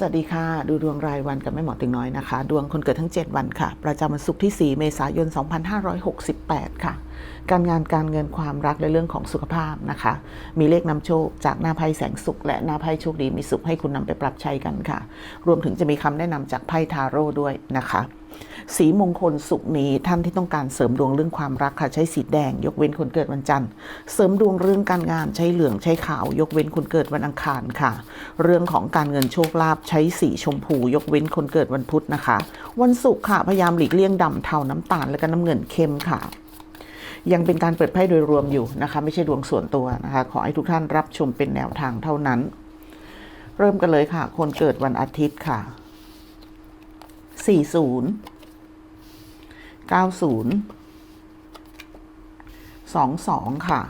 สวัสดีค่ะ ดูดวงรายวันกับแม่หมอติงน้อยนะคะ ดวงคนเกิดทั้ง 7 วันค่ะ ประจำวันศุกร์ที่ 4 เมษายน 2568 ค่ะ การงานการเงินความรักและเรื่องของสุขภาพนะคะ มีเลขนำโชค จากหน้าไพ่แสงสุข และหน้าไพ่โชคดีมีสุขให้คุณนำไปปรับใช้กันค่ะ รวมถึงจะมีคำแนะนำจากไพ่ทาโร่ด้วยนะคะ สีมงคลสุขนี้ท่านที่ต้องการเสริมดวงเรื่องความรักค่ะใช้สีแดง ยกเว้นคนเกิดวันจันทร์ เสริมดวงเรื่องการงานใช้เหลืองใช้ขาว ยกเว้นคนเกิดวันอังคารค่ะ เรื่องของการเงินโชคลาภใช้สีชมพู ยกเว้นคนเกิดวันพุธนะคะ วันศุกร์ค่ะพยายามหลีกเลี่ยงดำเทาน้ำตาลและก็น้ำเงินเข้มค่ะยังเป็นการเปิดไพ่โดยรวมอยู่นะคะไม่ใช่ดวงส่วนตัวนะคะขอให้ทุกท่านรับชมเป็นแนวทางเท่านั้น เริ่มกันเลยค่ะ คนเกิดวันอาทิตย์ค่ะ 40 90 22ค่ะ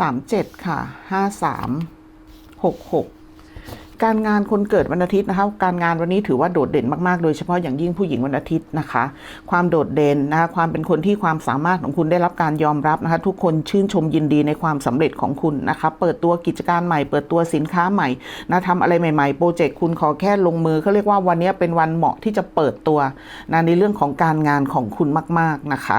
37ค่ะ53 66การงานคนเกิดวันอาทิตย์นะคะ การงานวันนี้ถือว่าโดดเด่นมาก ๆ โดยเฉพาะอย่างยิ่งผู้หญิงวันอาทิตย์นะคะ ความโดดเด่นนะคะความเป็นคนที่ความสามารถของคุณได้รับการยอมรับนะคะทุกคนชื่นชมยินดีในความสำเร็จของคุณนะคะเปิดตัวกิจการใหม่ เปิดตัวสินค้าใหม่นะทำอะไรใหม่ๆโปรเจกต์คุณขอแค่ลงมือเขาเรียกว่าวันนี้เป็นวันเหมาะที่จะเปิดตัวนะในเรื่องของการงานของคุณมาก ๆนะคะ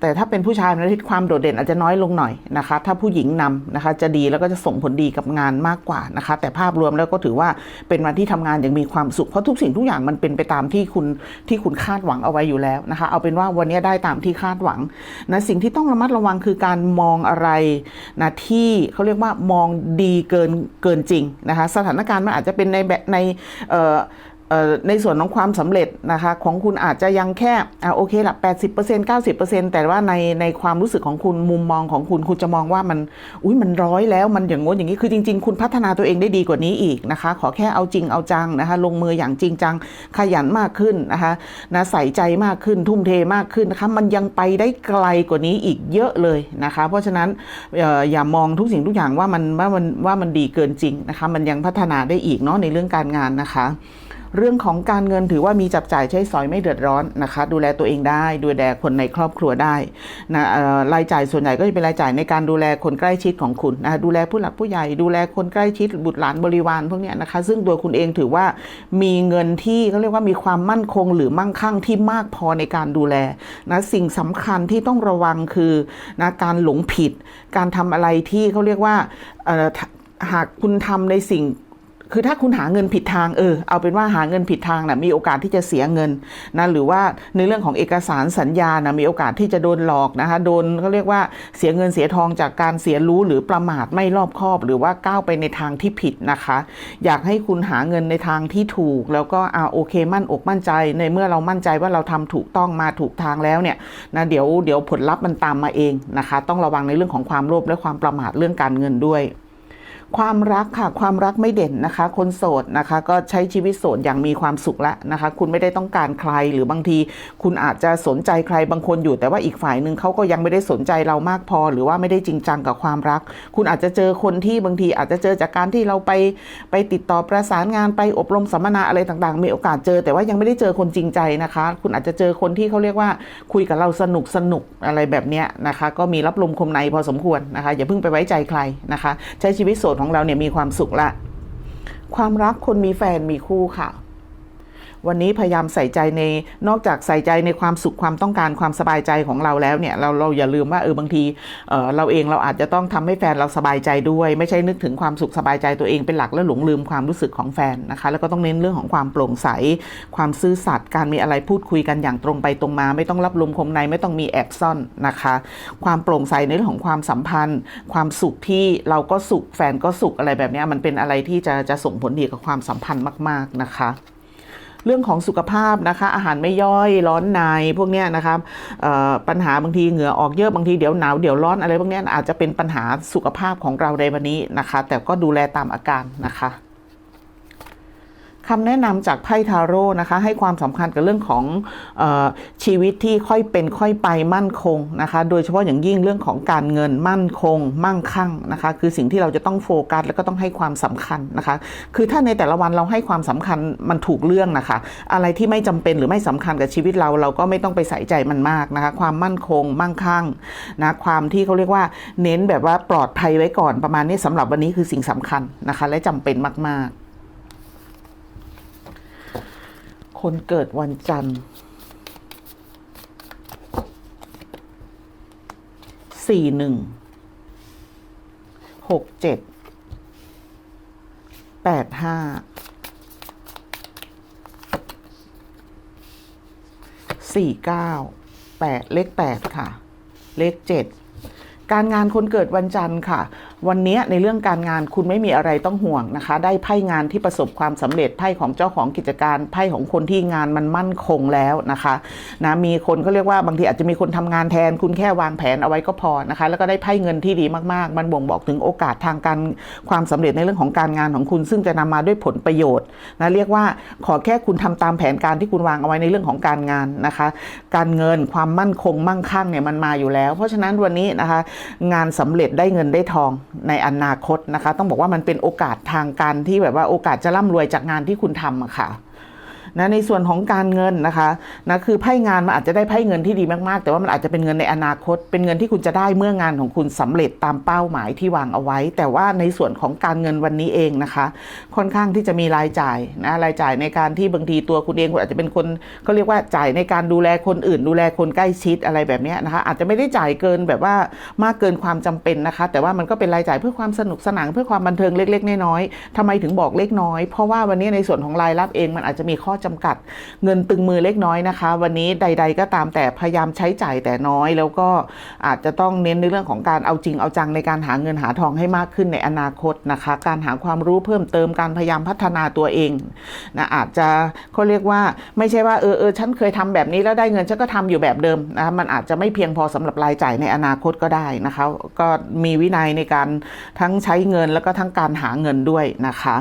แต่ถ้าเป็นผู้ชายนอาทิตย์ความโดดเด่นอาจจะน้อยลงหน่อยนะคะ ถ้าผู้หญิงนำนะคะ จะดีแล้วก็จะส่งผลดีกับงานมากกว่านะคะ แต่ภาพรวมแล้วก็ถือว่าเป็นวันที่ทำงานอย่างมีความสุขเพราะทุกสิ่งทุกอย่างมันเป็นไปตามที่คุณที่คุณคาดหวังเอาไว้อยู่แล้วนะคะ เอาเป็นว่าวันนี้ได้ตามที่คาดหวังนะสิ่งที่ต้องระมัดระวังคือการมองอะไรนะที่เขาเรียกว่ามองดีเกินเกินจริงนะคะ สถานการณ์มันอาจจะเป็นในแบบในเอ่อ ในส่วนของความสำเร็จนะคะของคุณอาจจะยังแค่อ่าโอเคละ80% 90%แต่ว่าในในความรู้สึกของคุณมุมมองของคุณคุณจะมองว่ามันอุ้ยมันร้อยแล้วมันอย่างงน้นอย่างนี้คือจริง ๆ คุณพัฒนาตัวเองได้ดีกว่านี้อีกนะคะ ขอแค่เอาจริงเอาจังนะคะ ลงมืออย่างจริงจังขยันมากขึ้นนะคะนะใส่ใจมากขึ้นทุ่มเทมากขึ้นนะคะมันยังไปได้ไกลกว่านี้อีกเยอะเลยนะคะ เพราะฉะนั้นอออย่ามองทุกสิ่งทุกอย่างว่ามันว่ามันว่ามันดีเกินจริงนะคะ มันยังพัฒนาได้อีกเนาะในเรื่องการงานนะคะ เรื่องของการเงินถือว่ามีจับจ่ายใช้สอยไม่เดือดร้อนนะคะ ดูแลตัวเองได้ดูแลคนในครอบครัวได้นะรายจ่ายส่วนใหญ่ก็จะเป็นรายจ่ายในการดูแลคนใกล้ชิดของคุณนะคะดูแลผู้หลักผู้ใหญ่ ดูแลคนใกล้ชิดบุตรหลานบริวารพวกนี้นะคะ ซึ่งตัวคุณเองถือว่ามีเงินที่เขาเรียกว่ามีความมั่นคงหรือมั่งคั่งที่มากพอในการดูแลนะสิ่งสำคัญที่ต้องระวังคือนะการหลงผิด การทำอะไรที่เขาเรียกว่าเอ่อถ้าหากคุณทำในสิ่ง คือถ้าคุณหาเงินผิดทางเออเอาเป็นว่าหาเงินผิดทางนะมีโอกาสที่จะเสียเงินนะหรือว่าในเรื่องของเอกสารสัญญานะมีโอกาสที่จะโดนหลอกนะคะโดนเขาเรียกว่าเสียเงินเสียทองจากการเสียรู้หรือประมาทไม่รอบคอบ หรือว่าก้าวไปในทางที่ผิดนะคะ อยากให้คุณหาเงินในทางที่ถูก แล้วก็อ่าโอเคมั่นอกมั่นใจ ในเมื่อเรามั่นใจว่าเราทำถูกต้องมาถูกทางแล้วเนี่ยนะเดี๋ยวเดี๋ยวผลลัพธ์มันตามมาเองนะคะ ต้องระวังในเรื่องของความโลภและความประมาทเรื่องการเงินด้วย ความรักค่ะ ความรักไม่เด่นนะคะ คนโสดนะคะ ก็ใช้ชีวิตโสดอย่างมีความสุขล้วนะคะ คุณไม่ได้ต้องการใครหรือบางที คุณอาจจะสนใจใครบางคนอยู่ แต่ว่าอีกฝ่ายหนึ่งเขาก็ยังไม่ได้สนใจเรามากพอ หรือว่าไม่ได้จริงจังกับความรัก คุณอาจจะเจอคนที่บางทีอาจจะเจอจากการที่เราไปไปติดต่อประสานงานไปอบรมสัมมนาอะไรต่างๆ มีโอกาสเจอ แต่ว่ายังไม่ได้เจอคนจริงใจนะคะ คุณอาจจะเจอคนที่เขาเรียกว่าคุยกับเราสนุกสนุกอะไรแบบนี้นะคะ ก็มีรับลมคมในพอสมควรนะคะ อย่าเพิ่งไปไว้ใจใครนะคะ ใช้ชีวิตโสดของเราเนี่ยมีความสุขละ ความรักคนมีแฟนมีคู่ค่ะ วันนี้พยายามใส่ใจในนอกจากใส่ใจในความสุขความต้องการความสบายใจของเราแล้วเนี่ยเราเราอย่าลืมว่าเออบางทีเออเราเองเราอาจจะต้องทำให้แฟนเราสบายใจด้วย ไม่ใช่นึกถึงความสุขสบายใจตัวเองเป็นหลักแล้วหลงลืมความรู้สึกของแฟนนะคะแล้วก็ต้องเน้นเรื่องของความโปร่งใส ความซื่อสัตย์การมีอะไรพูดคุยกันอย่างตรงไปตรงมา ไม่ต้องรับลมคมในไม่ต้องมีแอบซ่อนนะคะ ความโปร่งใสในเรื่องของความสัมพันธ์ ความสุขที่เราก็สุขแฟนก็สุขอะไรแบบนี้มันเป็นอะไรที่จะจะส่งผลดีกับความสัมพันธ์มาก ๆนะคะ เรื่องของสุขภาพนะคะ อาหารไม่ย่อยร้อนในพวกเนี้ยนะครับปัญหาบางทีเหงื่อออกเยอะบางทีเดี๋ยวหนาวเดี๋ยวร้อนอะไรพวกเนี้ยอาจจะเป็นปัญหาสุขภาพของเราในวันนี้นะคะ แต่ก็ดูแลตามอาการนะคะ คำแนะนำจากไพ่ทาโร่นะคะ ให้ความสำคัญกับเรื่องของออชีวิตที่ค่อยเป็นค่อยไปมั่นคงนะคะ โดยเฉพาะอย่างยิ่งเรื่องของการเงินมั่นคง มั่งคั่งนะคะ คือสิ่งที่เราจะต้องโฟกัสแล้วก็ต้องให้ความสำคัญนะคะ คือถ้าในแต่ละวันเราให้ความสำคัญมันถูกเรื่องนะคะ อะไรที่ไม่จำเป็นหรือไม่สำคัญกับชีวิตเราเราก็ไม่ต้องไปใส่ใจมันมากนะคะ ความมั่นคง มั่งคั่งนะความที่เขาเรียกว่าเน้นแบบว่าปลอดภัยไว้ก่อนประมาณนี้สำหรับวันนี้คือสิ่งสำคัญนะคะ และจำเป็นมาก ๆ คนเกิดวันจันทร์สี่หนึ่งหกเจ็ดแปดห้าสี่เก้าแปดเลขแปดค่ะ เลขเจ็ดการงานคนเกิดวันจันทร์ค่ะ วันนี้ในเรื่องการงานคุณไม่มีอะไรต้องห่วงนะคะ ได้ไพ่งานที่ประสบความสำเร็จไพ่ของเจ้าของกิจการไพ่ของคนที่งานมันมั่นคงแล้วนะคะนะมีคนเขาเรียกว่าบางทีอาจจะมีคนทำงานแทน คุณแค่วางแผนเอาไว้ก็พอนะคะ แล้วก็ได้ไพ่เงินที่ดีมากๆ มันบ่งบอกถึงโอกาสทางการความสำเร็จในเรื่องของการงานของคุณ ซึ่งจะนำมาด้วยผลประโยชน์นะเรียกว่าขอแค่คุณทำตามแผนการที่คุณวางเอาไว้ในเรื่องของการงานนะคะ การเงินความมั่นคงมั่งคั่งเนี่ยมันมาอยู่แล้ว เพราะฉะนั้นวันนี้นะคะ งานสำเร็จได้เงินได้ทองในอนาคตนะคะ ต้องบอกว่ามันเป็นโอกาสทางการที่แบบว่าโอกาสจะร่ำรวยจากงานที่คุณทำอะค่ะ นะในส่วนของการเงินนะคะนะคือไพ่งานมันอาจจะได้ไพ่เงินที่ดีมากๆ แต่ว่ามันอาจจะเป็นเงินในอนาคต เป็นเงินที่คุณจะได้เมื่องานของคุณสำเร็จตามเป้าหมายที่วางเอาไว้ แต่ว่าในส่วนของการเงินวันนี้เองนะคะ ค่อนข้างที่จะมีรายจ่ายนะรายจ่ายในการที่บางทีตัวคุณเองคุณอาจจะเป็นคนเขาเรียกว่าจ่ายในการดูแลคนอื่น ดูแลคนใกล้ชิดอะไรแบบนี้นะคะ อาจจะไม่ได้จ่ายเกินแบบว่ามากเกินความจำเป็นนะคะ แต่ว่ามันก็เป็นรายจ่ายเพื่อความสนุกสนานเพื่อความบันเทิงเล็ก ๆ น้อยๆทำไมถึงบอกเล็กน้อย เพราะว่าวันนี้ในส่วนของรายรับเองมันอาจจะมีข้อจำกัด เงินตึงมือเล็กน้อยนะคะ วันนี้ใด ๆ ก็ตามแต่พยายามใช้จ่ายแต่น้อย แล้วก็อาจจะต้องเน้นในเรื่องของการเอาจริงเอาจังในการหาเงินหาทองให้มากขึ้นในอนาคตนะคะ การหาความรู้เพิ่มเติมการพยายามพัฒนาตัวเองนะอาจจะเขาเรียกว่าไม่ใช่ว่าเออเออฉันเคยทำแบบนี้แล้วได้เงินฉันก็ทำอยู่แบบเดิมนะคะมันอาจจะไม่เพียงพอสำหรับรายจ่ายในอนาคตก็ได้นะคะ ก็มีวินัยในการทั้งใช้เงินแล้วก็ทั้งการหาเงินด้วยนะคะ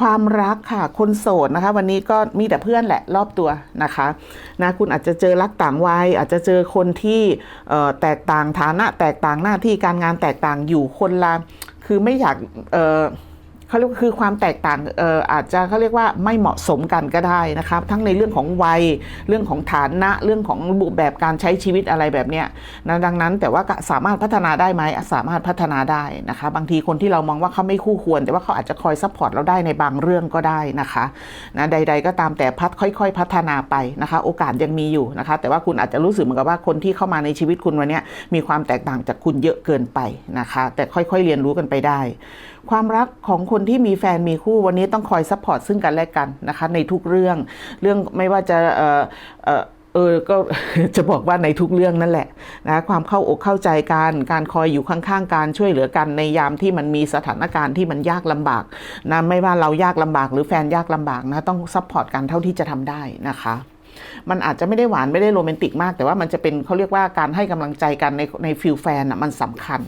ความรักค่ะ คนโสดนะคะ วันนี้ก็มีแต่เพื่อนแหละรอบตัวนะคะนะคุณอาจจะเจอรักต่างวัย อาจจะเจอคนที่แตกต่างฐานะ แตกต่างหน้าที่การงานแตกต่างอยู่คนละคือไม่อยากเออ เขาเรียกคือความแตกต่างเอออาจจะเขาเรียกว่าไม่เหมาะสมกันก็ได้นะครับ ทั้งในเรื่องของวัยเรื่องของฐานะเรื่องของรูปแบบการใช้ชีวิตอะไรแบบเนี้ยนะดังนั้นแต่ว่าสามารถพัฒนาได้ไหมสามารถพัฒนาได้นะคะ บางทีคนที่เรามองว่าเขาไม่คู่ควร แต่ว่าเขาอาจจะคอยซัพพอร์ตเราได้ในบางเรื่องก็ได้นะคะนะใด ๆ ก็ตามแต่พัฒค่อย ๆ พัฒนาไปนะคะ โอกาสยังมีอยู่นะคะ แต่ว่าคุณอาจจะรู้สึกเหมือนกับว่าคนที่เข้ามาในชีวิตคุณวันนี้มีความแตกต่างจากคุณเยอะเกินไปนะคะ แต่ค่อยๆเรียนรู้กันไปได้ ความรักของคนที่มีแฟนมีคู่วันนี้ต้องคอยซัพพอร์ตซึ่งกันและกันนะคะในทุกเรื่องเรื่องไม่ว่าจะเออเออเออก็จะบอกว่าในทุกเรื่องนั่นแหละนะความเข้าอกเข้าใจกันการคอยอยู่ข้างๆการช่วยเหลือกันในยามที่มันมีสถานการณ์ที่มันยากลำบากนะไม่ว่าเรายากลำบากหรือแฟนยากลำบากนะต้องซัพพอร์ตกันเท่าที่จะทำได้นะคะมันอาจจะไม่ได้หวานไม่ได้โรแมนติกมาก แต่ว่ามันจะเป็นเขาเรียกว่าการให้กำลังใจกันในในฟิลแฟนอะมันสำคัญ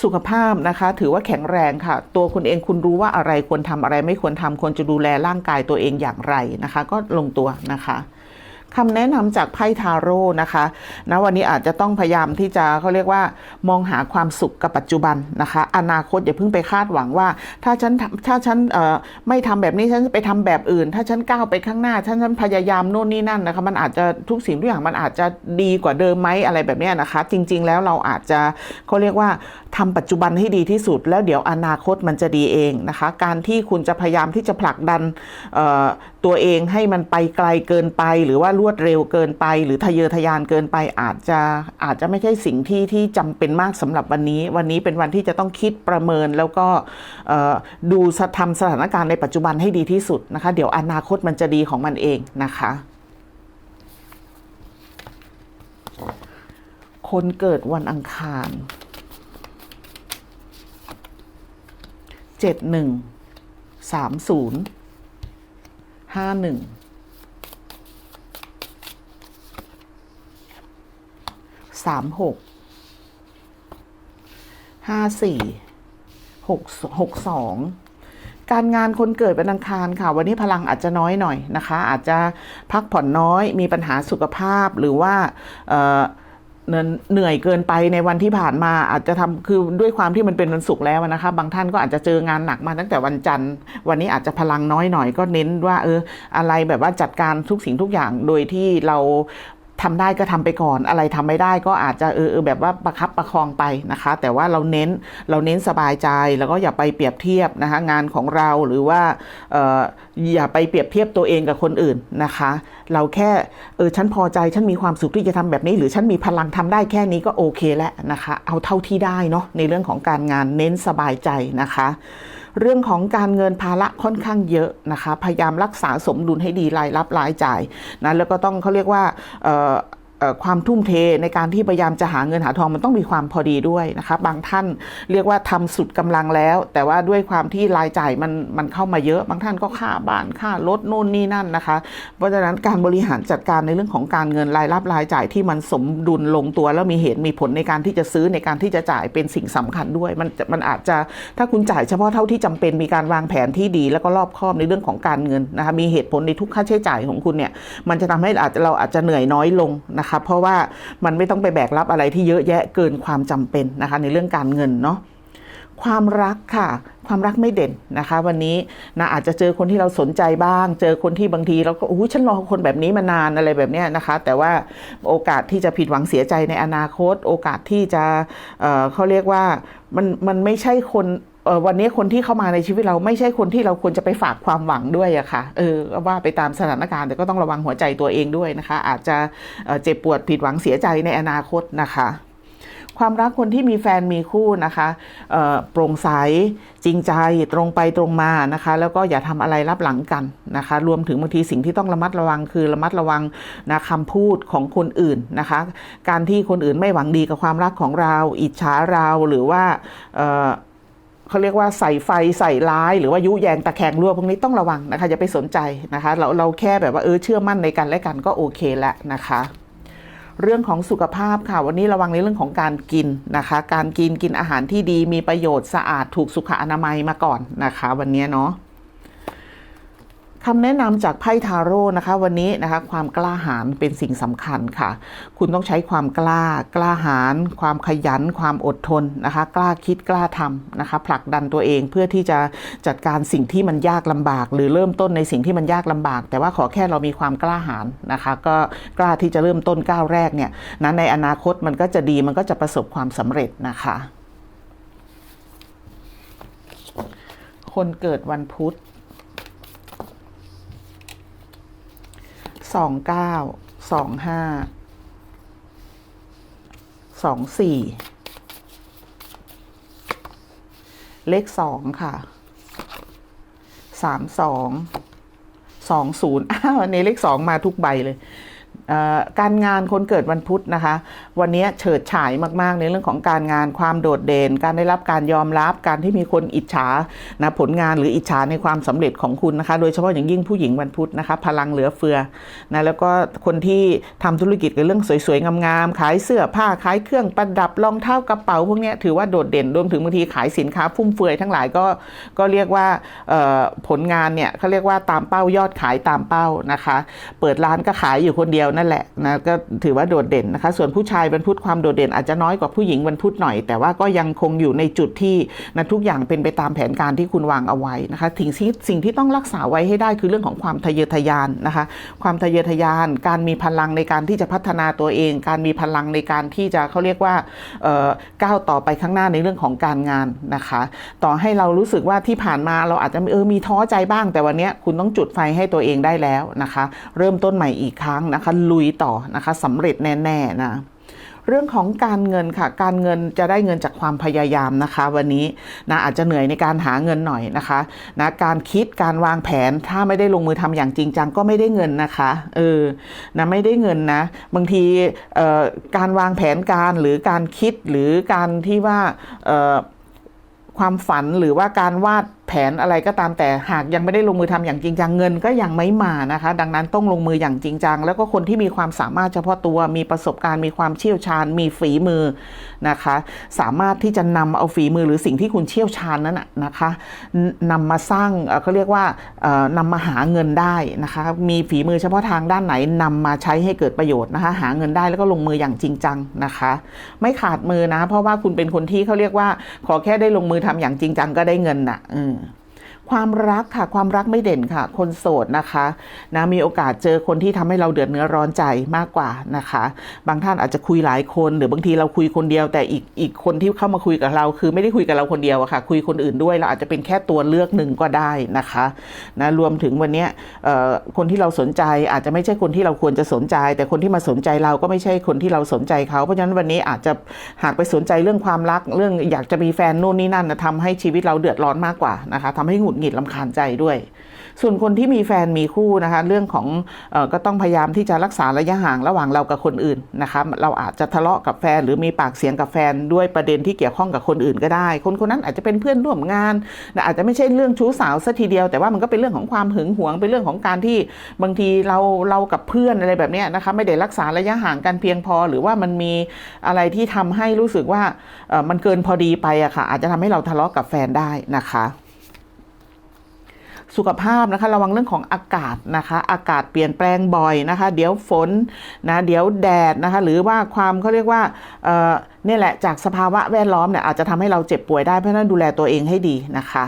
สุขภาพนะคะ ถือว่าแข็งแรงค่ะ ตัวคุณเองคุณรู้ว่าอะไรควรทำอะไรไม่ควรทำควรจะดูแลร่างกายตัวเองอย่างไรนะคะ ก็ลงตัวนะคะ คำแนะนำจากไพ่ทาโร่นะคะนะวันนี้อาจจะต้องพยายามที่จะเขาเรียกว่า มองหาความสุขกับปัจจุบันนะคะ อนาคตอย่าเพิ่งไปคาดหวังว่า ถ้าฉันถ้าฉันไม่ทำแบบนี้ฉันจะไปทำแบบอื่น ถ้าฉันก้าวไปข้างหน้าฉันฉันพยายามโน่นนี่นั่นนะคะมันอาจจะทุกสิ่งทุกอย่างมันอาจจะดีกว่าเดิมไหมอะไรแบบนี้นะคะ จริง ๆ แล้วเราอาจจะเขาเรียกว่าทำปัจจุบันให้ดีที่สุด แล้วเดี๋ยวอนาคตมันจะดีเองนะคะ การที่คุณจะพยายามที่จะผลักดัน ตัวเองให้มันไปไกลเกินไป หรือว่ารวดเร็วเกินไป หรือทะเยอทะยานเกินไป อาจจะอาจจะไม่ใช่สิ่งที่ที่จำเป็นมากสำหรับวันนี้ วันนี้เป็นวันที่จะต้องคิดประเมินแล้วก็ดูสทำสถานการณ์ในปัจจุบันให้ดีที่สุดนะคะ เดี๋ยวอนาคตมันจะดีของมันเองนะคะคนเกิดวันอังคารเจ็ด ห้าหนึ่งสามหกห้าสี่หกหกสองการงานคนเกิดวันอังคารค่ะ วันนี้พลังอาจจะน้อยหน่อยนะคะ อาจจะพักผ่อนน้อยมีปัญหาสุขภาพหรือว่า เหนื่อยเหนื่อยเกินไปในวันที่ผ่านมาอาจจะทำคือด้วยความที่มันเป็นวันศุกร์แล้วนะคะ บางท่านก็อาจจะเจองานหนักมาตั้งแต่วันจันทร์ วันนี้อาจจะพลังน้อยหน่อยก็เน้นว่าเอออะไรแบบว่าจัดการทุกสิ่งทุกอย่างโดยที่เรา ทำได้ก็ทำไปก่อน อะไรทำไม่ได้ก็อาจจะเออเออแบบว่าประคับประคองไปนะคะ แต่ว่าเราเน้นเราเน้นสบายใจแล้วก็อย่าไปเปรียบเทียบนะคะงานของเราหรือว่าเอออย่าไปเปรียบเทียบตัวเองกับคนอื่นนะคะ เราแค่เออฉันพอใจฉันมีความสุขที่จะทำแบบนี้ หรือฉันมีพลังทำได้แค่นี้ก็โอเคแล้วนะคะ เอาเท่าที่ได้เนาะในเรื่องของการงานเน้นสบายใจนะคะ เรื่องของการเงินภาระค่อนข้างเยอะนะคะ พยายามรักษาสมดุลให้ดีรายรับรายจ่ายนะแล้วก็ต้องเขาเรียกว่า ความทุ่มเทในการที่พยายามจะหาเงินหาทองมันต้องมีความพอดีด้วยนะคะบางท่านเรียกว่าทำสุดกำลังแล้ว แต่ว่าด้วยความที่รายจ่ายมันมันเข้ามาเยอะ บางท่านก็ค่าบ้านค่ารถนู่นนี่นั่นนะคะ เพราะฉะนั้นการบริหารจัดการในเรื่องของการเงินรายรับรายจ่ายที่มันสมดุลลงตัว แล้วมีเหตุมีผลในการที่จะซื้อในการที่จะจ่ายเป็นสิ่งสำคัญด้วย มันจะมันอาจจะถ้าคุณจ่ายเฉพาะเท่าที่จำเป็นมีการวางแผนที่ดี แล้วก็รอบคอบในเรื่องของการเงินนะคะมีเหตุผลในทุกค่าใช้จ่ายของคุณเนี่ยมันจะทำให้อาจจะเราอาจจะเหนื่อยน้อยลงนะคะเพราะว่ามันไม่ต้องไปแบกรับอะไรที่เยอะแยะเกินความจำเป็นนะคะ ในเรื่องการเงินเนาะความรักค่ะ ความรักไม่เด่นนะคะ วันนี้นะอาจจะเจอคนที่เราสนใจบ้าง เจอคนที่บางทีเราก็อู้ฉันรอคนแบบนี้มานานอะไรแบบนี้นะคะ แต่ว่าโอกาสที่จะผิดหวังเสียใจในอนาคต โอกาสที่จะเเขาเรียกว่ามันมันไม่ใช่คน วันนี้คนที่เข้ามาในชีวิตเราไม่ใช่คนที่เราควรจะไปฝากความหวังด้วยอะค่ะเออว่าไปตามสถานการณ์แต่ก็ต้องระวังหัวใจตัวเองด้วยนะคะ อาจจะเจ็บปวดผิดหวังเสียใจในอนาคตนะคะความรักคนที่มีแฟนมีคู่นะคะโปร่งใสจริงใจตรงไปตรงมานะคะ แล้วก็อย่าทำอะไรรับหลังกันนะคะ รวมถึงบางทีสิ่งที่ต้องระมัดระวังคือระมัดระวังนะคำพูดของคนอื่นนะคะ การที่คนอื่นไม่หวังดีกับความรักของเรา อิจฉาเราหรือว่า เขาเรียกว่าใส่ไฟใส่ร้าย หรือว่ายุแยงตะแคงรั่วพวกนี้ต้องระวังนะคะอย่าไปสนใจนะคะ เราเราแค่แบบว่าเออเชื่อมั่นในกันและกันก็โอเคแล้วนะคะเรื่องของสุขภาพค่ะ วันนี้ระวังในเรื่องของการกินนะคะ การกินกินอาหารที่ดีมีประโยชน์สะอาดถูกสุขอนามัยมาก่อนนะคะ วันนี้เนาะ คำแนะนำจากไพ่ทาโร่นะคะวันนี้นะคะความกล้าหาญเป็นสิ่งสำคัญค่ะ คุณต้องใช้ความกล้ากล้าหาญความขยัน ความอดทนนะคะกล้าคิดกล้าทำนะคะผลักดันตัวเองเพื่อที่จะจัดการสิ่งที่มันยากลำบาก หรือเริ่มต้นในสิ่งที่มันยากลำบาก แต่ว่าขอแค่เรามีความกล้าหาญนะคะก็กล้าที่จะเริ่มต้นก้าวแรกเนี่ยนะในอนาคตมันก็จะดีมันก็จะประสบความสำเร็จนะคะ คนเกิดวันพุธ สองเก้าสองห้าสองสี่เลขสองค่ะสามสองสองศูนย์อ้าวอันนี้เลขสองมาทุกใบเลย การงานคนเกิดวันพุธนะคะ วันนี้เฉิดฉายมากๆ ในเรื่องของการงานความโดดเด่น การได้รับการยอมรับการที่มีคนอิจฉานะผลงานหรืออิจฉาในความสำเร็จของคุณนะคะ โดยเฉพาะอย่างยิ่งผู้หญิงวันพุธนะคะ พลังเหลือเฟือนะแล้วก็คนที่ทำธุรกิจกับเรื่องสวยๆงามๆขายเสื้อผ้าขายเครื่องประดับรองเท้ากระเป๋าพวกนี้ถือว่าโดดเด่นรวมถึงบางทีขายสินค้าฟุ่มเฟือยทั้งหลายก็ก็เรียกว่าผลงานเนี่ยเขาเรียกว่าตามเป้ายอดขายตามเป้านะคะ เปิดร้านก็ขายอยู่คนเดียวนั่นแหละนะก็ถือว่าโดดเด่นนะคะ ส่วนผู้ชายวันพุธความโดดเด่นอาจจะน้อยกว่าผู้หญิงวันพุธหน่อย แต่ว่าก็ยังคงอยู่ในจุดที่นะทุกอย่างเป็นไปตามแผนการที่คุณวางเอาไว้นะคะสิ่งที่สิ่งที่ต้องรักษาไว้ให้ได้คือเรื่องของความทะเยอทะยานนะคะ ความทะเยอทะยาน การมีพลังในการที่จะพัฒนาตัวเอง การมีพลังในการที่จะเขาเรียกว่าก้าวต่อไปข้างหน้าในเรื่องของการงานนะคะ ต่อให้เรารู้สึกว่าที่ผ่านมาเราอาจจะเออมีท้อใจบ้าง แต่วันนี้คุณต้องจุดไฟให้ตัวเองได้แล้วนะคะ เริ่มต้นใหม่อีกครั้งนะคะลุยต่อนะคะสำเร็จแน่ๆนะเรื่องของการเงินค่ะ การเงินจะได้เงินจากความพยายามนะคะ วันนี้นะอาจจะเหนื่อยในการหาเงินหน่อยนะคะนะการคิดการวางแผนถ้าไม่ได้ลงมือทำอย่างจริงจังก็ไม่ได้เงินนะคะเออนะไม่ได้เงินนะ บางทีเอ่อการวางแผนการหรือการคิดหรือการที่ว่าเอ่อความฝันหรือว่าการวาด ผแผนอะไรก็ตามแต่หากยังไม่ได้ลงมือทำอย่างจริงจังเงินก็ยังไม่มานะคะ ดังนั้นต้องลงมืออย่างจริงจัง แล้วก็คนที่มีความสามารถเฉพาะตัวมีประสบการณ์มีความเชี่ยวชาญ มีฝีมือนะคะ สามารถที่จะนำเอาฝีมือหรือสิ่งที่คุณเชี่ยวชาญนั้นนะนะคะนำมาสร้างเขาเรียกว่าเอ่อนำมาหาเงินได้นะคะ มีฝีมือเฉพาะทางด้านไหนนำมาใช้ให้เกิดประโยชน์นะคะ หาเงินได้แล้วก็ลงมืออย่างจริงจังนะคะ ไม่ขาดมือนะ เพราะว่าคุณเป็นคนที่เขาเรียกว่า ขอแค่ได้ลงมือทำอย่างจริงจังก็ได้เงินน่ะ อืม ความรักค่ะ ความรักไม่เด่นค่ะ คนโสดนะคะนะมีโอกาสเจอคนที่ทำให้เราเดือดเนื้อร้อนใจมากกว่านะคะ บางท่านอาจจะคุยหลายคน หรือบางทีเราคุยคนเดียว แต่อีกอีกคนที่เข้ามาคุยกับเรา คือไม่ได้คุยกับเราคนเดียวอะค่ะ คุยคนอื่นด้วยเราอาจจะเป็นแค่ตัวเลือกหนึ่งก็ได้นะคะนะรวมถึงวันนี้คนที่เราสนใจอาจจะไม่ใช่คนที่เราควรจะสนใจ แต่คนที่มาสนใจเราก็ไม่ใช่คนที่เราสนใจเขาเพราะฉะนั้นวันนี้อาจจะหากไปสนใจเรื่องความรักเรื่องอยากจะมีแฟนนู่นนี่นั่นนะทำให้ชีวิตเราเดือดร้อนมากกว่านะคะทำให้หงุดหงิดลำคาญใจด้วย ส่วนคนที่มีแฟนมีคู่นะคะ เรื่องของออก็ต้องพยายามที่จะรักษาระยะห่างระหว่างเรากับคนอื่นนะคะเราอาจจะทะเลาะกับแฟนหรือมีปากเสียงกับแฟนด้วยประเด็นที่เกี่ยวข้องกับคนอื่นก็ได้ คนคนนั้นอาจจะเป็นเพื่อนร่วมงานอาจจะไม่ใช่เรื่องชู้สาวซะทีเดียว แต่ว่ามันก็เป็นเรื่องของความหึงหวงเป็นเรื่องของการที่บางทีเราเรากับเพื่อนอะไรแบบนี้นะคะไม่ได้รักษาระยะห่างกันเพียงพอ หรือว่ามันมีอะไรที่ทำให้รู้สึกว่ามันเกินพอดีไปอะค่ะอาจจะทำให้เราทะเลาะกับแฟนได้นะคะ สุขภาพนะคะ ระวังเรื่องของอากาศนะคะ อากาศเปลี่ยนแปลงบ่อยนะคะ เดี๋ยวฝนนะเดี๋ยวแดดนะคะ หรือว่าความเขาเรียกว่าเอ่อนี่ยแหละจากสภาวะแวดล้อมเนี่ยอาจจะทำให้เราเจ็บป่วยได้เพราะนั้นดูแลตัวเองให้ดีนะคะ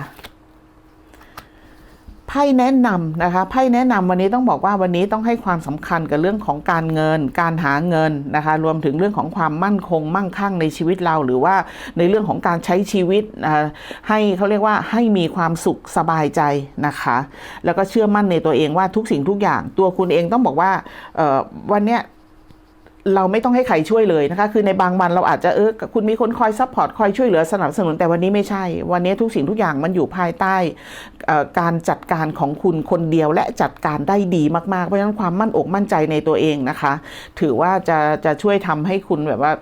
พ่แนะนำนะคะไพ่แนะนำวันนี้ต้องบอกว่าวันนี้ต้องให้ความสำคัญกับเรื่องของการเงิน การหาเงินนะคะรวมถึงเรื่องของความมั่นคง มั่งคั่งในชีวิตเรา หรือว่าในเรื่องของการใช้ชีวิตให้เขาเรียกว่าให้มีความสุขสบายใจนะคะ แล้วก็เชื่อมั่นในตัวเองว่าทุกสิ่งทุกอย่าง ตัวคุณเองต้องบอกว่าวันเนี้ย เราไม่ต้องให้ใครช่วยเลยนะคะ คือในบางวันเราอาจจะเออคุณมีคนคอยซัพพอร์ตคอยช่วยเหลือสนับสนุนแต่วันนี้ไม่ใช่ วันนี้ทุกสิ่งทุกอย่างมันอยู่ภายใต้การจัดการของคุณคนเดียวและจัดการได้ดีมากๆ เพราะฉะนั้นความมั่นอกมั่นใจในตัวเองนะคะ ถือว่าจะจะช่วยทำให้คุณแบบว่า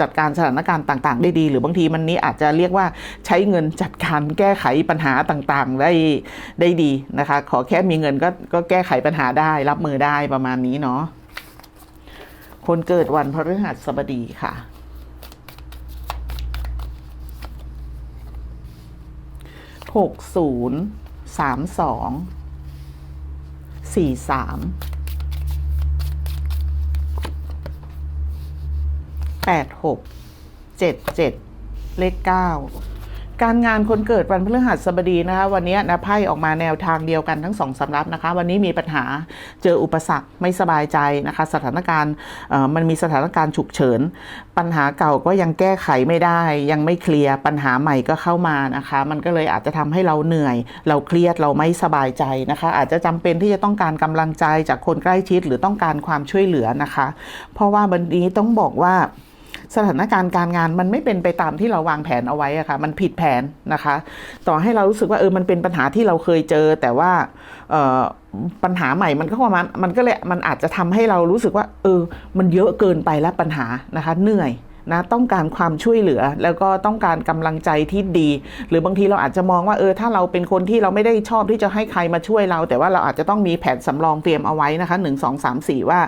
จัดการสถานการณ์ต่าง ๆ ได้ดี หรือบางทีมันนี้อาจจะเรียกว่าใช้เงินจัดการแก้ไขปัญหาต่างๆ ได้ได้ดีนะคะ ขอแค่มีเงินก็ก็แก้ไขปัญหาได้รับมือได้ประมาณนี้เนาะ คนเกิดวันพฤหัสบดีค่ะ หกศูนย์สามสอง สี่สาม แปดหก เจ็ดเจ็ด เลขเก้า การงานคนเกิดวันพฤหัสบดีนะคะวันนี้นะไพ่ออกมาแนวทางเดียวกันทั้งสองสำรับนะคะ วันนี้มีปัญหาเจออุปสรรคไม่สบายใจนะคะ สถานการณ์มันมีสถานการณ์ฉุกเฉิน ปัญหาเก่าก็ยังแก้ไขไม่ได้ ยังไม่เคลียร์ปัญหาใหม่ก็เข้ามานะคะ มันก็เลยอาจจะทำให้เราเหนื่อย เราเครียดเราไม่สบายใจนะคะ อาจจะจำเป็นที่จะต้องการกำลังใจจากคนใกล้ชิดหรือต้องการความช่วยเหลือนะคะ เพราะว่าวันนี้ต้องบอกว่า สถานการณ์การงานมันไม่เป็นไปตามที่เราวางแผนเอาไว้อะค่ะ มันผิดแผนนะคะ ต่อให้เรารู้สึกว่าเออมันเป็นปัญหาที่เราเคยเจอ แต่ว่าปัญหาใหม่มันก็ประมาณมันก็เลยมันอาจจะทำให้เรารู้สึกว่า เออ มันเยอะเกินไปแล้วปัญหานะคะ เหนื่อย นะต้องการความช่วยเหลือ แล้วก็ต้องการกำลังใจที่ดี หรือบางทีเราอาจจะมองว่าเออถ้าเราเป็นคนที่เราไม่ได้ชอบที่จะให้ใครมาช่วยเรา แต่ว่าเราอาจจะต้องมีแผนสำรองเตรียมเอาไว้นะคะหนึ่งสองสามสี่ว่า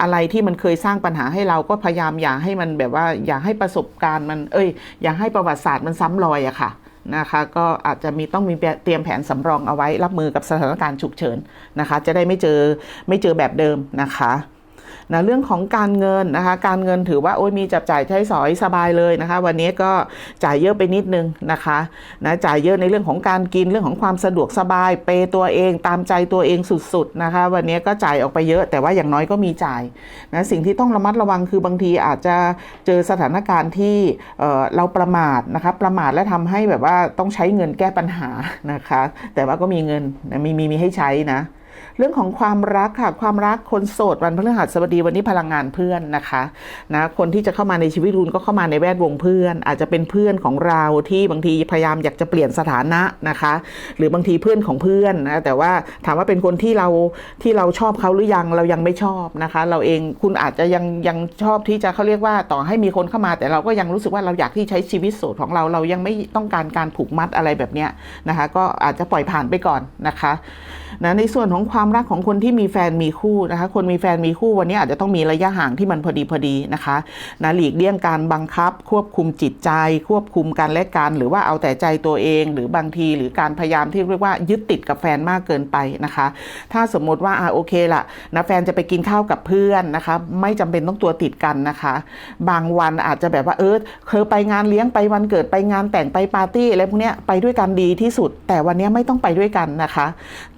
อะไรที่มันเคยสร้างปัญหาให้เราก็พยายามอย่าให้มันแบบว่าอย่าให้ประสบการณ์มันเอ้ย อย่าให้ประวัติศาสตร์มันซ้ำรอยอะค่ะนะคะก็อาจจะมีต้องมีเตรียมแผนสำรองเอาไว้ รับมือกับสถานการณ์ฉุกเฉินนะคะ จะได้ไม่เจอไม่เจอแบบเดิมนะคะ นะเรื่องของการเงินนะคะ การเงินถือว่าโอ้ยมีจับจ่ายใช้สอยสบายเลยนะคะ วันนี้ก็จ่ายเยอะไปนิดนึงนะคะนะจ่ายเยอะในเรื่องของการกินเรื่องของความสะดวกสบายเปยตัวเองตามใจตัวเองสุดๆนะคะ วันนี้ก็จ่ายออกไปเยอะ แต่ว่าอย่างน้อยก็มีจ่ายนะสิ่งที่ต้องระมัดระวังคือบางทีอาจจะเจอสถานการณ์ที่เเราประมาทนะคะประมาทและทำให้แบบว่าต้องใช้เงินแก้ปัญหานะคะ แต่ว่าก็มีเงินมีมีมีให้ใช้นะ เรื่องของความรักค่ะ ความรักคนโสดวันพฤหัสบดีวันนี้พลังงานเพื่อนนะคะนะคนที่จะเข้ามาในชีวิตคุณก็เข้ามาในแวดวงเพื่อน อาจจะเป็นเพื่อนของเราที่บางทีพยายามอยากจะเปลี่ยนสถานะนะคะ หรือบางทีเพื่อนของเพื่อนนะแต่ว่าถามว่าเป็นคนที่เราที่เราชอบเขาหรือยังเรายังไม่ชอบนะคะ เราเองคุณอาจจะยังยังชอบที่จะเขาเรียกว่าต่อให้มีคนเข้ามา แต่เราก็ยังรู้สึกว่าเราอยากที่ใช้ชีวิตโสดของเราเรายังไม่ต้องการการผูกมัดอะไรแบบนี้นะคะ ก็อาจจะปล่อยผ่านไปก่อนนะคะ นะในส่วนของความรักของคนที่มีแฟนมีคู่นะคะ คนมีแฟนมีคู่วันนี้อาจจะต้องมีระยะห่างที่มันพอดีพอดีนะคะนะหลีกเลี่ยงการบังคับ ควบคุมจิตใจ ควบคุมกันและกันหรือว่าเอาแต่ใจตัวเอง หรือบางทีหรือการพยายามที่เรียกว่ายึดติดกับแฟนมากเกินไปนะคะ ถ้าสมมติว่าอ่าโอเคละนะแฟนจะไปกินข้าวกับเพื่อนนะคะ ไม่จำเป็นต้องตัวติดกันนะคะ บางวันอาจจะแบบว่าเออเคยไปงานเลี้ยงไปวันเกิดไปงานแต่งไปปาร์ตี้อะไรพวกเนี้ยไปด้วยกันดีที่สุด แต่วันนี้ไม่ต้องไปด้วยกันนะคะ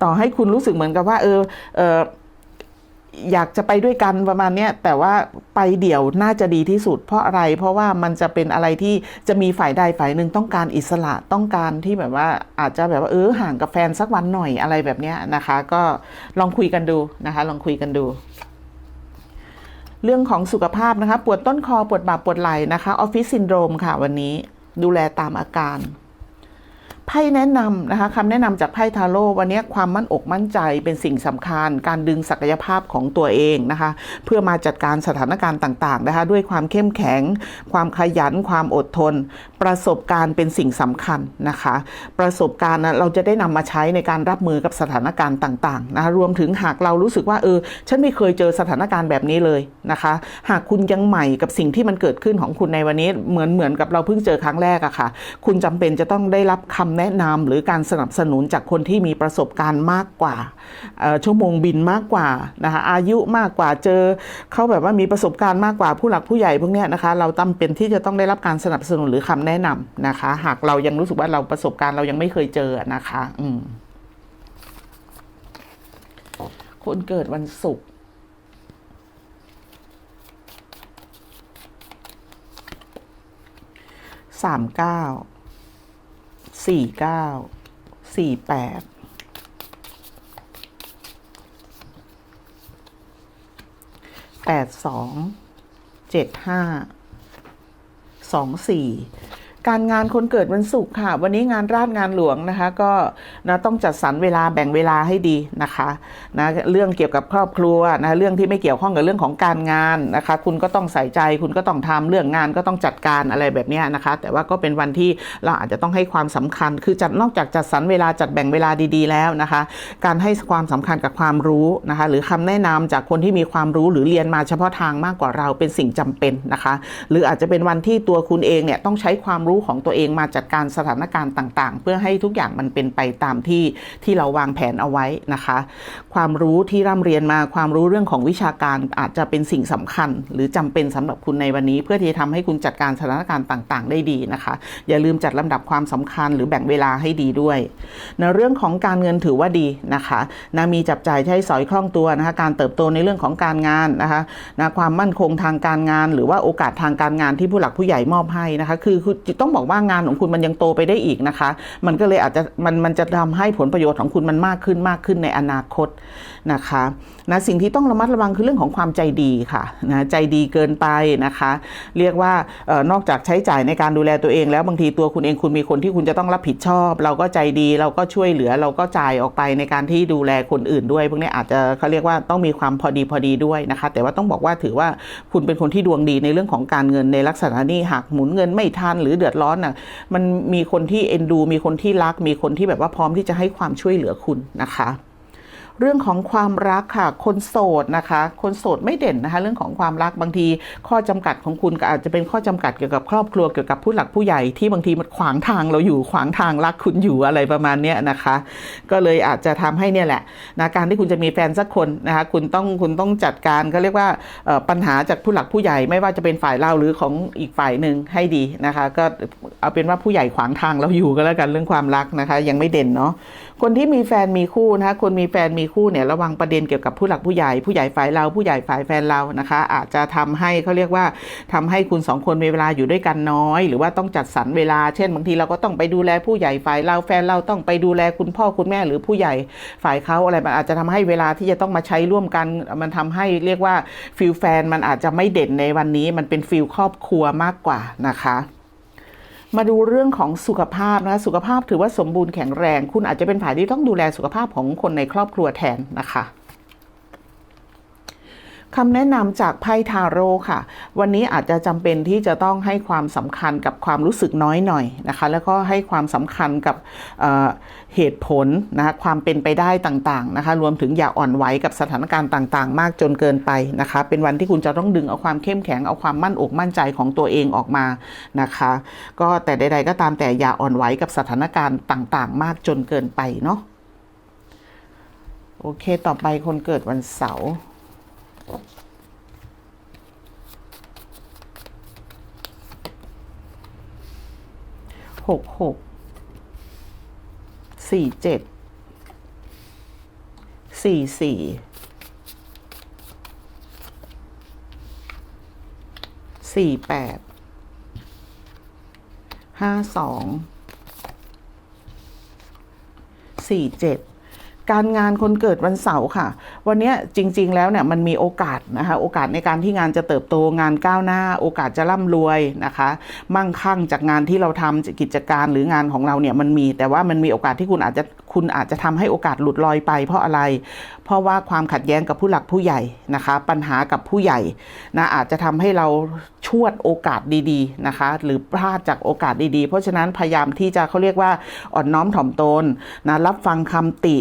ต่อให้ให้คุณรู้สึกเหมือนกับว่า เออเอออยากจะไปด้วยกันประมาณเนี้ยแต่ว่าไปเดี่ยวน่าจะดีที่สุด เพราะอะไร เพราะว่ามันจะเป็นอะไรที่จะมีฝ่ายใดฝ่ายหนึ่งต้องการอิสระต้องการที่แบบว่าอาจจะแบบว่าเออห่างกับแฟนสักวันหน่อยอะไรแบบเนี้ยนะคะ ก็ลองคุยกันดูนะคะ ลองคุยกันดูเรื่องของสุขภาพนะคะ ปวดต้นคอ ปวดบ่าปวดไหล่นะคะออฟฟิศซินโดรมค่ะวันนี้ดูแลตามอาการ ไพ่แนะนำนะคะคำแนะนำจากไพ่ทาโร่วันนี้ความมั่นอกมั่นใจเป็นสิ่งสำคัญ การดึงศักยภาพของตัวเองนะคะ เพื่อมาจัดการสถานการณ์ต่างๆนะคะ ด้วยความเข้มแข็ง ความขยันความอดทน ประสบการณ์เป็นสิ่งสำคัญนะคะ ประสบการณ์นะเราจะได้นำมาใช้ในการรับมือกับสถานการณ์ต่างๆนะคะรวมถึงหากเรารู้สึกว่าเออ ฉันไม่เคยเจอสถานการณ์แบบนี้เลยนะคะ หากคุณยังใหม่กับสิ่งที่มันเกิดขึ้นของคุณในวันนี้เหมือนเหมือนกับเราเพิ่งเจอครั้งแรกอะค่ะ คุณจำเป็นจะต้องได้รับคำแนะนำหรือการสนับสนุนจากคนที่มีประสบการณ์มากกว่าออชั่วโมงบินมากกว่านะคะอายุมากกว่าเจอเขาแบบว่ามีประสบการณ์มากกว่าผู้หลักผู้ใหญ่พวกเนี้ยนะคะ เราจำเป็นที่จะต้องได้รับการสนับสนุนหรือคำแนะนะนำนะคะ หากเรายังรู้สึกว่าเราประสบการณ์เรายังไม่เคยเจอนะคะ อืมคนเกิดวันศุกร์สามเก้าสี่เก้าสี่แปดแปดสองเจ็ดห้าสองสี่ การงานคนเกิดวันศุกร์ค่ะ วันนี้งานราชงานหลวงนะคะ ก็นะต้องจัดสรรเวลาแบ่งเวลาให้ดีนะคะนะเรื่องเกี่ยวกับครอบครัวนะเรื่องที่ไม่เกี่ยวข้องกับเรื่องของการงานนะคะ คุณก็ต้องใส่ใจ คุณก็ต้องทำเรื่องงานก็ต้องจัดการอะไรแบบนี้นะคะ แต่ว่าก็เป็นวันที่เราอาจจะต้องให้ความสำคัญ คือจัดนอกจากจัดสรรเวลาจัดแบ่งเวลาดีๆ แล้วนะคะ การให้ความสำคัญกับความรู้นะคะ หรือคำแนะนำจากคนที่มีความรู้หรือเรียนมาเฉพาะทางมากกว่าเราเป็นสิ่งจำเป็นนะคะ หรืออาจจะเป็นวันที่ตัวคุณเองเนี่ยต้องใช้ความรูู้้ของตัวเองมาจัดการสถานการณ์ต่างๆ เพื่อให้ทุกอย่างมันเป็นไปตามที่ที่เราวางแผนเอาไว้นะคะ ความรู้ที่ร่ำเรียนมาความรู้เรื่องของวิชาการอาจจะเป็นสิ่งสำคัญ หรือจำเป็นสำหรับคุณในวันนี้ เพื่อที่จะทำให้คุณจัดการสถานการณ์ต่างๆ ได้ดีนะคะ อย่าลืมจัดลำดับความสำคัญหรือแบ่งเวลาให้ดีด้วยในเรื่องของการเงินถือว่าดีนะคะนะมีจับจ่ายใช้สอยคล่องตัวนะคะการเติบโตในเรื่องของการงานนะคะนะความมั่นคงทางการงาน หรือว่าโอกาสทางการงานที่ผู้หลักผู้ใหญ่มอบให้นะคะ คือคือต้องบอกว่างานของคุณมันยังโตไปได้อีกนะคะ มันก็เลยอาจจะมันมันจะทำให้ผลประโยชน์ของคุณมันมากขึ้นมากขึ้นในอนาคต นะคะนะสิ่งที่ต้องระมัดระวังคือเรื่องของความใจดีค่ะนะใจดีเกินไปนะคะ เรียกว่าออนอกจากใช้จ่ายในการดูแลตัวเอง แล้วบางทีตัวคุณเองคุณมีคนที่คุณจะต้องรับผิดชอบ เราก็ใจดีเราก็ช่วยเหลือเราก็จ่ายออกไปในการที่ดูแลคนอื่นด้วยพวกนี้อาจจะเขาเรียกว่าต้องมีความพอดีพอดีด้วยนะคะ แต่ว่าต้องบอกว่าถือว่าคุณเป็นคนที่ดวงดีในเรื่องของการเงินในลักษณะนี้หากหมุนเงินไม่ทันหรือเดือดร้อนน่ะมันมีคนที่เอ็นดู มีคนที่รัก มีคนที่แบบว่าพร้อมที่จะให้ความช่วยเหลือคุณนะคะ เรื่องของความรักค่ะ คนโสดนะคะ คนโสดไม่เด่นนะคะ เรื่องของความรักบางที ข้อจำกัดของคุณก็อาจจะเป็นข้อจำกัดเกี่ยวกับครอบครัวเกี่ยวกับผู้หลักผู้ใหญ่ที่บางทีมันขวางทางเราอยู่ขวางทางรักคุณอยู่อะไรประมาณนี้นะคะ ก็เลยอาจจะทำให้เนี่ยแหละนะการที่คุณจะมีแฟนสักคนนะคะคุณต้องคุณต้องจัดการก็เรียกว่าปัญหาจากผู้หลักผู้ใหญ่ไม่ว่าจะเป็นฝ่ายเราหรือของอีกฝ่ายหนึ่งให้ดีนะคะ ก็เอาเป็นว่าผู้ใหญ่ขวางทางเราอยู่ก็แล้วกันเรื่องความรักนะคะ ยังไม่เด่นเนาะคนที่มีแฟนมีคู่นะคะคนมีแฟนมีคู่เนี่ยระวังประเด็นเกี่ยวกับผู้หลักผู้ใหญ่ ผู้ใหญ่ฝ่ายเราผู้ใหญ่ฝ่ายแฟนเรานะคะ อาจจะทำให้เขาเรียกว่าทำให้คุณสองคนมีเวลาอยู่ด้วยกันน้อย หรือว่าต้องจัดสรรเวลา เช่น บางทีเราก็ต้องไปดูแลผู้ใหญ่ฝ่ายเราแฟนเราต้องไปดูแลคุณพ่อคุณแม่หรือผู้ใหญ่ฝ่ายเขาอะไรมันอาจจะทำให้เวลาที่จะต้องมาใช้ร่วมกัน มันทำให้เรียกว่าฟิลแฟนมันอาจจะไม่เด่นในวันนี้มันเป็นฟิลครอบครัวมากกว่านะคะ มาดูเรื่องของสุขภาพนะสุขภาพถือว่าสมบูรณ์แข็งแรง คุณอาจจะเป็นฝ่ายที่ต้องดูแลสุขภาพของคนในครอบครัวแทนนะคะคำแนะนำจากไพ่ทาโร่ค่ะ วันนี้อาจจะจำเป็นที่จะต้องให้ความสำคัญกับความรู้สึกน้อยหน่อยนะคะ แล้วก็ให้ความสำคัญกับ เหตุผลนะคะความเป็นไปได้ต่างๆนะคะรวมถึงอย่าอ่อนไหวกับสถานการณ์ต่างๆ มากจนเกินไปนะคะเป็นวันที่คุณจะต้องดึงเอาความเข้มแข็งเอาความมั่นอกมั่นใจของตัวเองออกมานะคะก็แต่ใด ๆ ก็ตามแต่อย่าอ่อนไหวกับสถานการณ์ต่างๆ มากจนเกินไปเนาะโอเคต่อไปคนเกิดวันเสาร์หกหก สี่เจ็ดสี่สี่สี่แปดห้าสองสี่เจ็ด การงานคนเกิดวันเสาร์ค่ะ วันนี้จริง ๆ แล้วเนี่ยมันมีโอกาสนะคะโอกาสในการที่งานจะเติบโตงานก้าวหน้า โอกาสจะร่ำรวยนะคะ มั่งคั่งจากงานที่เราทำกิจการหรืองานของเราเนี่ยมันมีแต่ว่ามันมีโอกาสที่คุณอาจจะ คุณอาจจะทำให้โอกาสหลุดลอยไป เพราะอะไร เพราะว่าความขัดแย้งกับผู้หลักผู้ใหญ่นะคะ ปัญหากับผู้ใหญ่นะอาจจะทำให้เราชวดโอกาสดีๆนะคะ หรือพลาดจากโอกาสดีๆ เพราะฉะนั้นพยายามที่จะเขาเรียกว่าอ่อนน้อมถ่อมตนนะรับฟังคำติ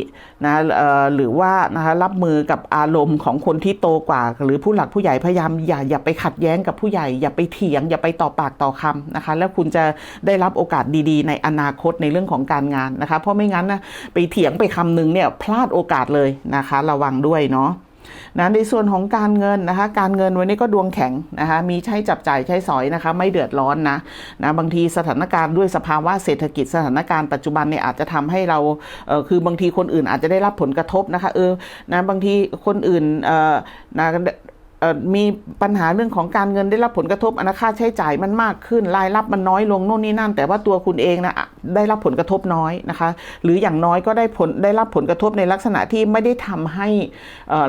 นะเอ่อหรือว่านะคะรับมือกับอารมณ์ของคนที่โตกว่า หรือผู้หลักผู้ใหญ่พยายามอย่าอย่าไปขัดแย้งกับผู้ใหญ่ อย่าไปเถียง อย่าไปต่อปากต่อคำนะคะ แล้วคุณจะได้รับโอกาสดีๆ ในอนาคตในเรื่องของการงานนะคะ เพราะไม่งั้นนะไปเถียงไปคำนึงเนี่ยพลาดโอกาสเลยนะคะ ระวังด้วยเนาะนะในส่วนของการเงินนะคะ การเงินวันนี้ก็ดวงแข็งนะคะมีใช้จับจ่ายใช้สอยนะคะ ไม่เดือดร้อนนะนะบางทีสถานการณ์ด้วยสภาวะเศรษฐกิจสถานการณ์ปัจจุบันเนี่ยอาจจะทำให้เราเออคือบางทีคนอื่นอาจจะได้รับผลกระทบนะคะเออนะบางทีคนอื่นเออนะ มีปัญหาเรื่องของการเงินได้รับผลกระทบอนาค่าใช้จ่ายมันมากขึ้น รายรับมันน้อยลงโน่นนี่นั่น แต่ว่าตัวคุณเองนะได้รับผลกระทบน้อยนะคะ หรืออย่างน้อยก็ได้ผลได้รับผลกระทบในลักษณะที่ไม่ได้ทำให้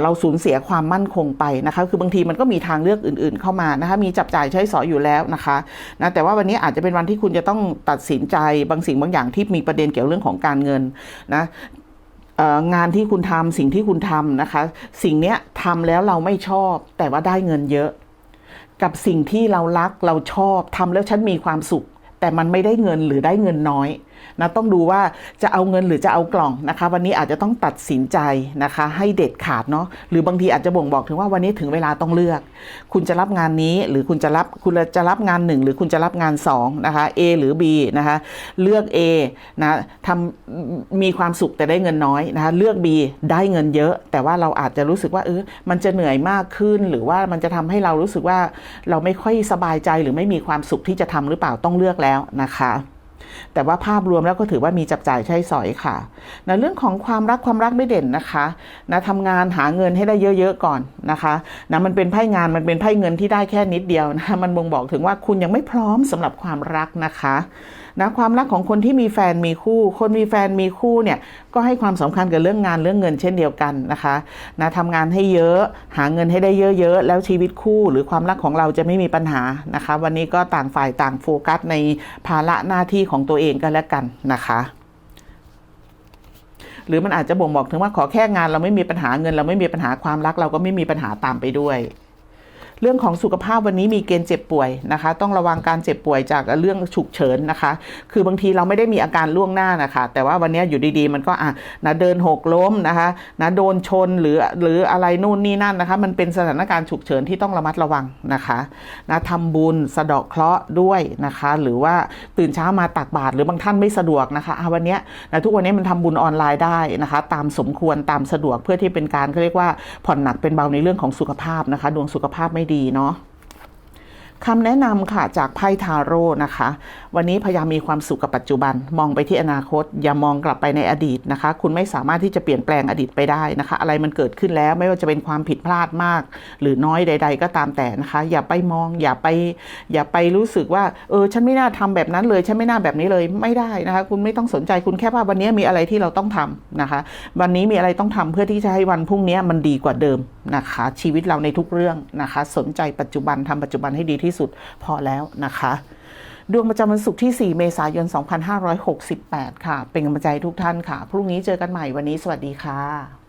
เราสูญเสียความมั่นคงไปนะคะ คือบางทีมันก็มีทางเลือกอื่น ๆ เข้ามานะคะมีจับจ่ายใช้สอยอยู่แล้วนะคะนะแต่ว่าวันนี้อาจจะเป็นวันที่คุณจะต้องตัดสินใจบางสิ่งบางอย่างที่มีประเด็นเกี่ยวเรื่องของการเงินนะ งานที่คุณทำสิ่งที่คุณทำนะคะ สิ่งเนี้ยทำแล้วเราไม่ชอบ แต่ว่าได้เงินเยอะ กับสิ่งที่เรารักเราชอบทำแล้วฉันมีความสุข แต่มันไม่ได้เงินหรือได้เงินน้อย นะต้องดูว่าจะเอาเงินหรือจะเอากล่องนะคะ วันนี้อาจจะต้องตัดสินใจนะคะ ให้เด็ดขาดเนาะหรือบางทีอาจจะบ่งบอกถึงว่าวันนี้ถึงเวลาต้องเลือก คุณจะรับงานนี้หรือคุณจะรับคุณจะรับงานหนึ่งหรือคุณจะรับงานสองนะคะ A หรือ B นะคะเลือก A นะทำมีความสุขแต่ได้เงินน้อยนะคะเลือก B ได้เงินเยอะ แต่ว่าเราอาจจะรู้สึกว่าเออมันจะเหนื่อยมากขึ้น หรือว่ามันจะทำให้เรารู้สึกว่าเราไม่ค่อยสบายใจหรือไม่มีความสุขที่จะทำหรือเปล่าต้องเลือกแล้วนะคะ แต่ว่าภาพรวมแล้วก็ถือว่ามีจับจ่ายใช้สอยค่ะนะเรื่องของความรักความรักไม่เด่นนะคะนะทำงานหาเงินให้ได้เยอะๆก่อนนะคะนะมันเป็นไพ่งานมันเป็นไพ่เงินที่ได้แค่นิดเดียวนะมันบ่งบอกถึงว่าคุณยังไม่พร้อมสำหรับความรักนะคะ นะความรักของคนที่มีแฟนมีคู่ คนมีแฟนมีคู่เนี่ยก็ให้ความสำคัญกับเรื่องงานเรื่องเงินเช่นเดียวกันนะคะนะทำงานให้เยอะหาเงินให้ได้เยอะๆแล้วชีวิตคู่หรือความรักของเราจะไม่มีปัญหานะคะ วันนี้ก็ต่างฝ่ายต่างโฟกัสในภาระหน้าที่ของตัวเองก็แล้วกันนะคะหรือมันอาจจะบ่งบอกถึงว่าขอแค่งานเราไม่มีปัญหาเงิน เราไม่มีปัญหาความรักเราก็ไม่มีปัญหาตามไปด้วย เรื่องของสุขภาพวันนี้มีเกณฑ์เจ็บป่วยนะคะ ต้องระวังการเจ็บป่วยจากเรื่องฉุกเฉินนะคะ คือบางทีเราไม่ได้มีอาการล่วงหน้านะคะ แต่ว่าวันนี้อยู่ดีๆ มันก็อะนะเดินหกล้มนะคะนะโดนชนหรือหรืออะไรนู่นนี่นั่นนะคะ มันเป็นสถานการณ์ฉุกเฉินที่ต้องระมัดระวังนะคะนะทำบุญสะเดาะเคราะห์ด้วยนะคะ หรือว่าตื่นเช้ามาตักบาตรหรือบางท่านไม่สะดวกนะคะอะวันนี้นะทุกวันนี้มันทำบุญออนไลน์ได้นะคะ ตามสมควรตามสะดวกเพื่อที่เป็นการเขาเรียกว่าผ่อนหนักเป็นเบาในเรื่องของสุขภาพนะคะ ดวงสุขภาพไม่ดีเนาะคำแนะนำค่ะจากไพ่ทาโร่นะคะ วันนี้พยายามมีความสุขกับปัจจุบัน มองไปที่อนาคต อย่ามองกลับไปในอดีตนะคะ คุณไม่สามารถที่จะเปลี่ยนแปลงอดีตไปได้นะคะ อะไรมันเกิดขึ้นแล้วไม่ว่าจะเป็นความผิดพลาดมาก หรือน้อยใด ๆ ก็ตามแต่นะคะ อย่าไปมองอย่าไป อย่าไปรู้สึกว่าเออฉันไม่น่าทำแบบนั้นเลย ฉันไม่น่าแบบนี้เลยไม่ได้นะคะ คุณไม่ต้องสนใจคุณแค่ว่าวันนี้มีอะไรที่เราต้องทำนะคะ วันนี้มีอะไรต้องทำเพื่อที่จะให้วันพรุ่งนี้มันดีกว่าเดิมนะคะ ชีวิตเราในทุกเรื่องนะคะ สนใจปัจจุบันทำปัจจุบันให้ดีที่สุดพอแล้วนะคะ ดวงประจำวันศุกร์ที่ 4 เมษายน 2568 ค่ะ เป็นกำลังใจทุกท่านค่ะ พรุ่งนี้เจอกันใหม่วันนี้สวัสดีค่ะ